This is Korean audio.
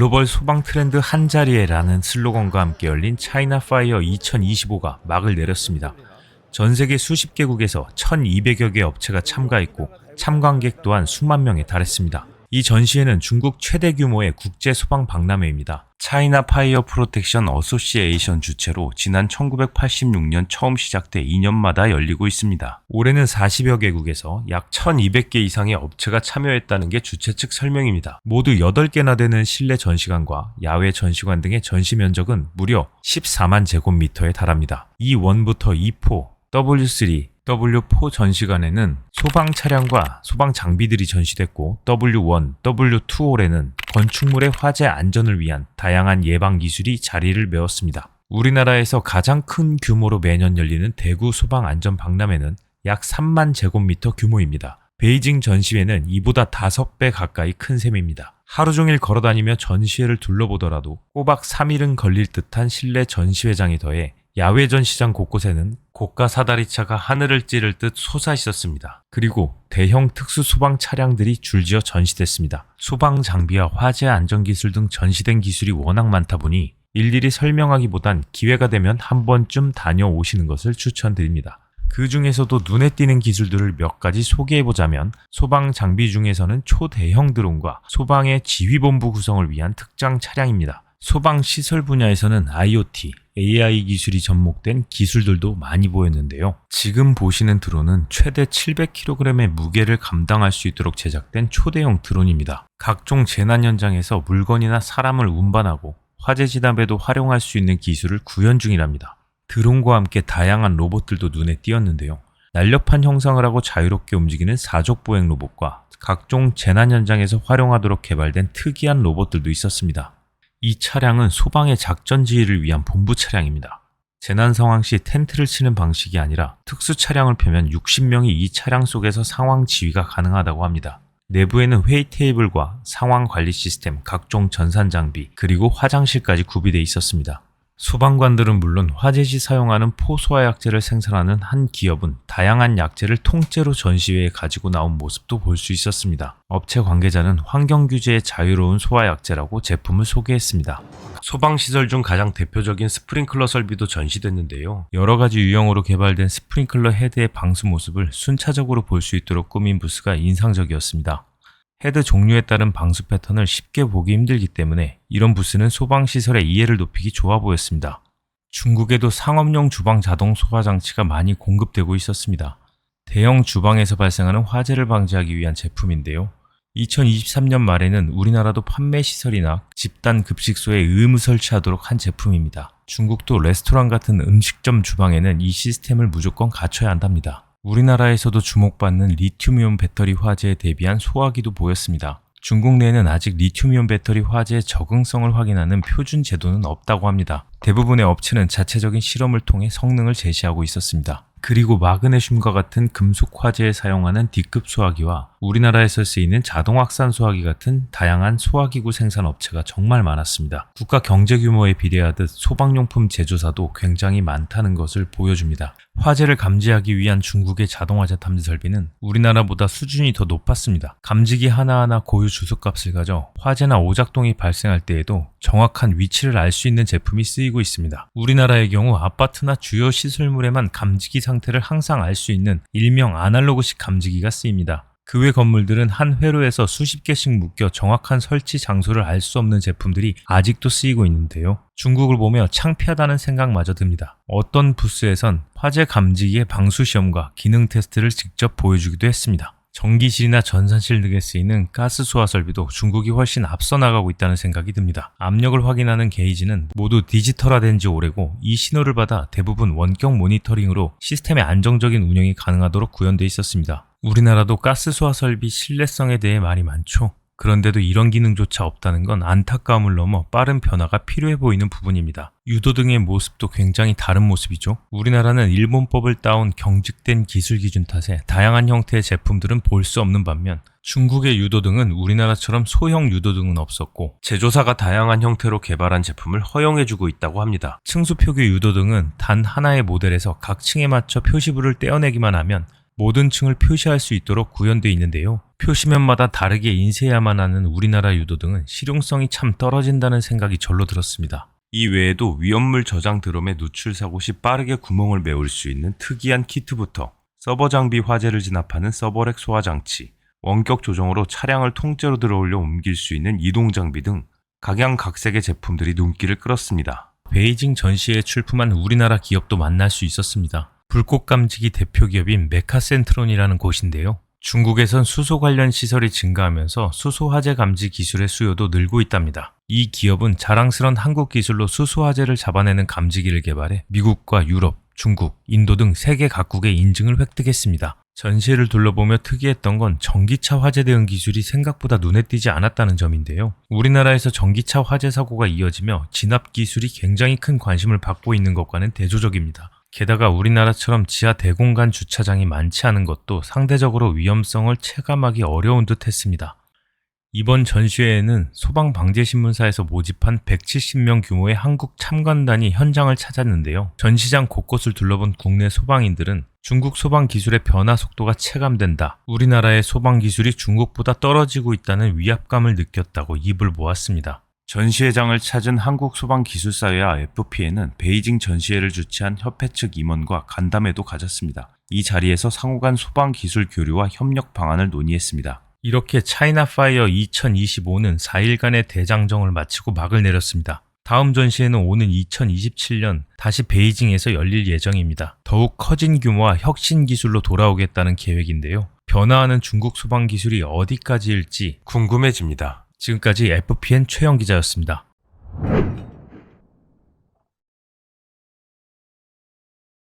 글로벌 소방 트렌드 한 자리에라는 슬로건과 함께 열린 차이나 파이어 2025가 막을 내렸습니다. 전 세계 수십 개국에서 1,200여 개 업체가 참가했고 참관객 또한 수만 명에 달했습니다. 이 전시회는 중국 최대 규모의 국제 소방 박람회입니다. 차이나 파이어 프로텍션 어소시에이션 주최로 지난 1986년 처음 시작돼 2년마다 열리고 있습니다. 올해는 40여 개국에서 약 1200개 이상의 업체가 참여했다는 게 주최 측 설명입니다. 모두 8개나 되는 실내 전시관과 야외 전시관 등의 전시 면적은 무려 14만 제곱미터에 달합니다. E1부터 E4, W3, W4 전시관에는 소방 차량과 소방 장비들이 전시됐고 W1, W2홀에는 건축물의 화재 안전을 위한 다양한 예방 기술이 자리를 메웠습니다. 우리나라에서 가장 큰 규모로 매년 열리는 대구 소방 안전 박람회는 약 3만 제곱미터 규모입니다. 베이징 전시회는 이보다 5배 가까이 큰 셈입니다. 하루 종일 걸어다니며 전시회를 둘러보더라도 꼬박 3일은 걸릴 듯한 실내 전시회장에 더해 야외 전시장 곳곳에는 고가 사다리차가 하늘을 찌를 듯 솟아 있었습니다. 그리고 대형 특수 소방 차량들이 줄지어 전시됐습니다. 소방 장비와 화재 안전 기술 등 전시된 기술이 워낙 많다 보니 일일이 설명하기보단 기회가 되면 한 번쯤 다녀오시는 것을 추천드립니다. 그 중에서도 눈에 띄는 기술들을 몇 가지 소개해보자면 소방 장비 중에서는 초대형 드론과 소방의 지휘본부 구성을 위한 특장 차량입니다. 소방 시설 분야에서는 IoT, AI 기술이 접목된 기술들도 많이 보였는데요. 지금 보시는 드론은 최대 700kg의 무게를 감당할 수 있도록 제작된 초대형 드론입니다. 각종 재난 현장에서 물건이나 사람을 운반하고 화재 진압에도 활용할 수 있는 기술을 구현 중이랍니다. 드론과 함께 다양한 로봇들도 눈에 띄었는데요. 날렵한 형상을 하고 자유롭게 움직이는 사족 보행 로봇과 각종 재난 현장에서 활용하도록 개발된 특이한 로봇들도 있었습니다. 이 차량은 소방의 작전 지휘를 위한 본부 차량입니다. 재난 상황 시 텐트를 치는 방식이 아니라 특수 차량을 펴면 60명이 이 차량 속에서 상황 지휘가 가능하다고 합니다. 내부에는 회의 테이블과 상황 관리 시스템, 각종 전산 장비, 그리고 화장실까지 구비되어 있었습니다. 소방관들은 물론 화재 시 사용하는 포소화 약제를 생산하는 한 기업은 다양한 약제를 통째로 전시회에 가지고 나온 모습도 볼 수 있었습니다. 업체 관계자는 환경 규제에 자유로운 소화 약제라고 제품을 소개했습니다. 소방 시설 중 가장 대표적인 스프링클러 설비도 전시됐는데요. 여러 가지 유형으로 개발된 스프링클러 헤드의 방수 모습을 순차적으로 볼 수 있도록 꾸민 부스가 인상적이었습니다. 헤드 종류에 따른 방수 패턴을 쉽게 보기 힘들기 때문에 이런 부스는 소방시설의 이해를 높이기 좋아 보였습니다. 중국에도 상업용 주방 자동 소화 장치가 많이 공급되고 있었습니다. 대형 주방에서 발생하는 화재를 방지하기 위한 제품인데요. 2023년 말에는 우리나라도 판매 시설이나 집단 급식소에 의무 설치하도록 한 제품입니다. 중국도 레스토랑 같은 음식점 주방에는 이 시스템을 무조건 갖춰야 한답니다. 우리나라에서도 주목받는 리튬이온 배터리 화재에 대비한 소화기도 보였습니다. 중국 내에는 아직 리튬이온 배터리 화재의 적응성을 확인하는 표준 제도는 없다고 합니다. 대부분의 업체는 자체적인 실험을 통해 성능을 제시하고 있었습니다. 그리고 마그네슘과 같은 금속 화재에 사용하는 D급 소화기와 우리나라에서 쓰이는 자동 확산 소화기 같은 다양한 소화기구 생산 업체가 정말 많았습니다. 국가 경제 규모에 비례하듯 소방용품 제조사도 굉장히 많다는 것을 보여줍니다. 화재를 감지하기 위한 중국의 자동화재 탐지 설비는 우리나라보다 수준이 더 높았습니다. 감지기 하나하나 고유 주소값을 가져 화재나 오작동이 발생할 때에도 정확한 위치를 알 수 있는 제품이 쓰이고 있습니다. 우리나라의 경우 아파트나 주요 시설물에만 감지기 상태를 항상 알 수 있는 일명 아날로그식 감지기가 쓰입니다. 그외 건물들은 한 회로에서 수십 개씩 묶여 정확한 설치 장소를 알 수 없는 제품들이 아직도 쓰이고 있는데요. 중국을 보며 창피하다는 생각마저 듭니다. 어떤 부스에선 화재 감지기의 방수 시험과 기능 테스트를 직접 보여주기도 했습니다. 전기실이나 전산실 등에 쓰이는 가스 소화 설비도 중국이 훨씬 앞서 나가고 있다는 생각이 듭니다. 압력을 확인하는 게이지는 모두 디지털화된 지 오래고 이 신호를 받아 대부분 원격 모니터링으로 시스템의 안정적인 운영이 가능하도록 구현되어 있었습니다. 우리나라도 가스 소화 설비 신뢰성에 대해 말이 많죠. 그런데도 이런 기능조차 없다는 건 안타까움을 넘어 빠른 변화가 필요해 보이는 부분입니다. 유도 등의 모습도 굉장히 다른 모습이죠. 우리나라는 일본법을 따온 경직된 기술 기준 탓에 다양한 형태의 제품들은 볼 수 없는 반면 중국의 유도 등은 우리나라처럼 소형 유도 등은 없었고 제조사가 다양한 형태로 개발한 제품을 허용해주고 있다고 합니다. 층수 표기 유도 등은 단 하나의 모델에서 각 층에 맞춰 표시부를 떼어내기만 하면 모든 층을 표시할 수 있도록 구현되어 있는데요. 표시면마다 다르게 인쇄해야만 하는 우리나라 유도 등은 실용성이 참 떨어진다는 생각이 절로 들었습니다. 이 외에도 위험물 저장 드럼의 누출 사고 시 빠르게 구멍을 메울 수 있는 특이한 키트부터 서버 장비 화재를 진압하는 서버렉 소화 장치, 원격 조정으로 차량을 통째로 들어올려 옮길 수 있는 이동 장비 등 각양각색의 제품들이 눈길을 끌었습니다. 베이징 전시회에 출품한 우리나라 기업도 만날 수 있었습니다. 불꽃 감지기 대표 기업인 메카센트론이라는 곳인데요. 중국에선 수소 관련 시설이 증가하면서 수소 화재 감지 기술의 수요도 늘고 있답니다. 이 기업은 자랑스런 한국 기술로 수소 화재를 잡아내는 감지기를 개발해 미국과 유럽, 중국, 인도 등 세계 각국의 인증을 획득했습니다. 전시회를 둘러보며 특이했던 건 전기차 화재 대응 기술이 생각보다 눈에 띄지 않았다는 점인데요. 우리나라에서 전기차 화재 사고가 이어지며 진압 기술이 굉장히 큰 관심을 받고 있는 것과는 대조적입니다. 게다가 우리나라처럼 지하 대공간 주차장이 많지 않은 것도 상대적으로 위험성을 체감하기 어려운 듯 했습니다. 이번 전시회에는 소방방재신문사에서 모집한 170명 규모의 한국 참관단이 현장을 찾았는데요. 전시장 곳곳을 둘러본 국내 소방인들은 중국 소방 기술의 변화 속도가 체감된다. 우리나라의 소방 기술이 중국보다 떨어지고 있다는 위압감을 느꼈다고 입을 모았습니다. 전시회장을 찾은 한국소방기술사회와 FPN은 베이징 전시회를 주최한 협회 측 임원과 간담회도 가졌습니다. 이 자리에서 상호 간 소방 기술 교류와 협력 방안을 논의했습니다. 이렇게 차이나 파이어 2025는 4일간의 대장정을 마치고 막을 내렸습니다. 다음 전시회는 오는 2027년 다시 베이징에서 열릴 예정입니다. 더욱 커진 규모와 혁신 기술로 돌아오겠다는 계획인데요. 변화하는 중국 소방 기술이 어디까지일지 궁금해집니다. 지금까지 FPN 최영 기자였습니다.